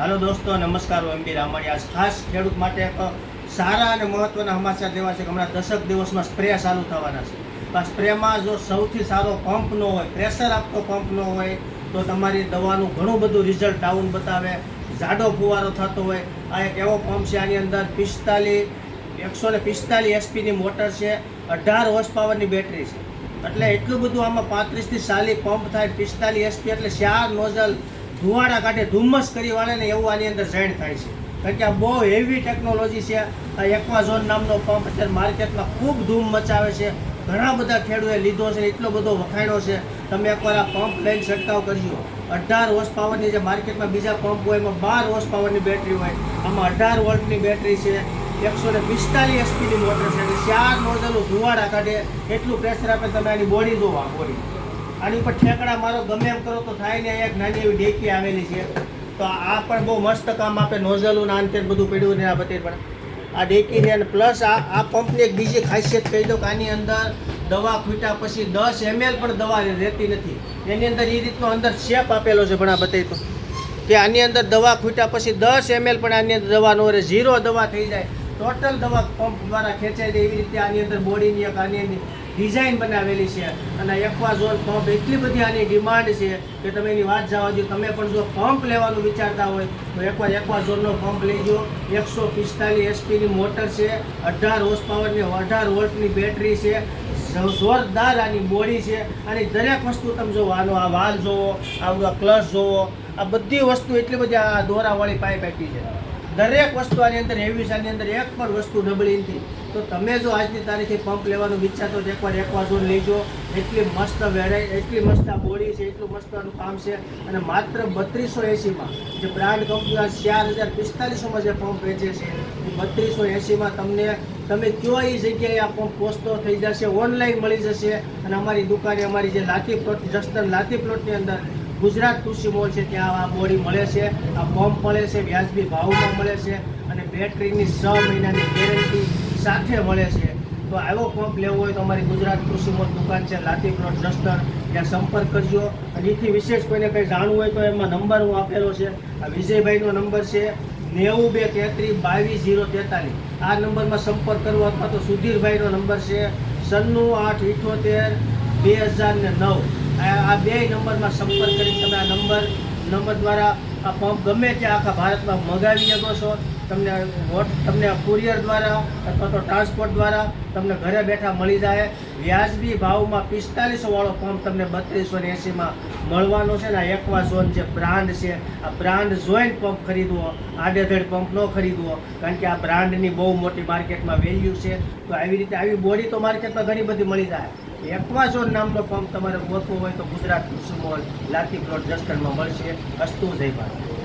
હાલો દોસ્તો, નમસ્કાર, હું એમડી રામાણી. આજ ખાસ ખેડૂત માટે એક સારા અને મહત્વના સમાચાર દેવા છે કે હમણાં દશક દિવસમાં સ્પ્રે ચાલુ થવાના છે. આ સ્પ્રેમાં જો સૌથી સારો પંપ ન હોય, પ્રેશર આપતો પંપ ન હોય, તો તમારી દવાનું ઘણું બધું રિઝલ્ટ ડાઉન બતાવે, જાડો ફુવારો થતો હોય. આ એક એવો પંપ છે, આની અંદર પિસ્તાલીસ, એકસો ને પિસ્તાલીસ એસપીની મોટર છે, અઢાર હોર્સ પાવરની બેટરી છે. એટલે એટલું બધું આમાં પાંત્રીસથી ચાલીસ પંપ થાય, પિસ્તાલીસ એસપી એટલે ચાર નોઝલ ધુવાડા કાઢે, ધુમ્મસ કરી વાળે ને એવું આની અંદર જાણ થાય છે. કારણ કે આ બહુ હેવી ટેકનોલોજી છે. આ એક્વાઝોન નામનો પંપ અત્યારે માર્કેટમાં ખૂબ ધૂમ મચાવે છે. ઘણા બધા ખેડૂએ લીધો છે, એટલો બધો વખાણ્યો છે. તમે એકવાર આ પંપ લઈને છંટકાવ કરજો. અઢાર હોર્સ પાવરની જે માર્કેટમાં બીજા પંપ હોય એમાં બાર હોર્સ પાવરની બેટરી હોય. આમાં અઢાર વોલ્ટની બેટરી છે. એકસો ને પિસ્તાલીસ એસપીની મોટર છે. ચાર નોઝલો ધુવાડા કાઢે. એટલું પ્રેશર આપે, તમે આની બોડી જોવા બોડી આની ઉપર ઠેકડા મારો, ગમે એમ કરો તો થાય ને એક નાની એવી ડેકી આવેલી છે. તો આ પણ બહુ મસ્ત કામ આપે નોઝલું ને બધું પડ્યું ને આ બધી પણ. આ ડેકી છે અને પ્લસ આ આ પંપની એક બીજી ખાસિયત કહી દઉં કે આની અંદર દવા ખૂટ્યા પછી દસ એમએલ પણ દવા રહેતી નથી. એની અંદર એ રીતનો અંદર શેપ આપેલો છે પણ આ બતાવી તો. કે આની અંદર દવા ખૂટ્યા પછી દસ એમએલ પણ આની અંદર દવા નો રહે ઝીરો દવા થઈ જાય. ટોટલ દવા પંપ દ્વારા ખેંચાઈ જાય એવી રીતે આની અંદર બોડીની એક આની ડિઝાઇન બનાવેલી છે અને એક્વાઝોન પંપ એટલી બધી આની ડિમાન્ડ છે કે તમે એની વાત જવા દો તમે પણ જો પંપ લેવાનું વિચારતા હોય, તો એકવાર એક્વાઝોનનો પંપ લેજો એકસો પિસ્તાલીસ એસપીની મોટર છે, અઢાર હોર્સ પાવરની અઢાર વોલ્ટની બેટરી છે જોરદાર આની બોડી છે. આની દરેક વસ્તુ તમે જોવો આનો આ વાલ જોવો આ ક્લચ જોવો, આ બધી વસ્તુ એટલી બધી આ દોરાવાળી પાઇપ આપી છે. દરેક વસ્તુ આની અંદર એવી છે, આની અંદર એક પણ વસ્તુ ડબલ નથી તો તમે જો આજની તારીખે પંપ લેવાનું વિચારતો તો એકવાર એકવાર લેજો. એટલી મસ્ત વેરાઈ એટલી મસ્ત આ બોડી છે, એટલું મસ્ત આનું કામ છે. અને માત્ર બત્રીસો એંસીમાં જે બ્રાન્ડ કંપનીના ચાર હજાર પિસ્તાલીસોમાં જે પંપ વેચે છે, એ બત્રીસો એંસીમાં તમને, તમે કયો એ જગ્યાએ આ પંપ પહોંચતો થઈ જશે, ઓનલાઈન મળી જશે. અને અમારી દુકાને અમારી જે લાતી પ્લોટ જસ્તન લાતી પ્લોટની અંદર ગુજરાત કૃષિ મોલ છે, ત્યાં આ બોડી મળે છે. આ પંપ મળે છે, વ્યાજબી ભાવમાં મળે છે. અને બેટરીની છ મહિનાની ગેરંટી સાથે મળે છે. તો આવો પંપ લેવો હોય તો અમારી ગુજરાત કૃષિ દુકાન છે, લાતી પ્લોટ જસ્ટર ત્યાં સંપર્ક કરજો. અને એથી વિશેષ કોઈને કંઈ જાણવું હોય તો એમાં નંબર હું આપેલો છે. આ વિજયભાઈનો નંબર છે નેવું બે તેત્રીસ બાવીસ જીરો તેતાલીસ. આ નંબરમાં સંપર્ક કરવો અથવા તો સુધીરભાઈનો નંબર છે સન્નું આઠ ઇઠોતેર બે હજાર ને નવ. આ બે નંબરમાં સંપર્ક કરી તમે આ નંબર નંબર દ્વારા આ પંપ ગમે ત્યાં આખા ભારતમાં મગાવી શકો છો. તમને તમને કુરિયર દ્વારા અથવા તો ટ્રાન્સપોર્ટ દ્વારા તમને ઘરે બેઠા મળી જાય. વ્યાજબી ભાવમાં પિસ્તાલીસો વાળો પંપ તમને બત્રીસો ને એંસીમાં મળવાનો છે ને આ એક્વાઝોન જે બ્રાન્ડ છે, આ બ્રાન્ડ જોઈન્ટ પંપ ખરીદવો, આડેધડ પંપ ન ખરીદવો, કારણ કે આ બ્રાન્ડની બહુ મોટી માર્કેટમાં વેલ્યુ છે. તો આવી રીતે આવી બોડી તો માર્કેટમાં ઘણી બધી મળી જાય. એક્વાઝોન નામનો પંપ તમારે ગોતવો હોય તો ગુજરાત કૃષિ મોલ લાતી પ્લોટ જસ્ટરમાં મળશે. અસ્તુ જય ભારત.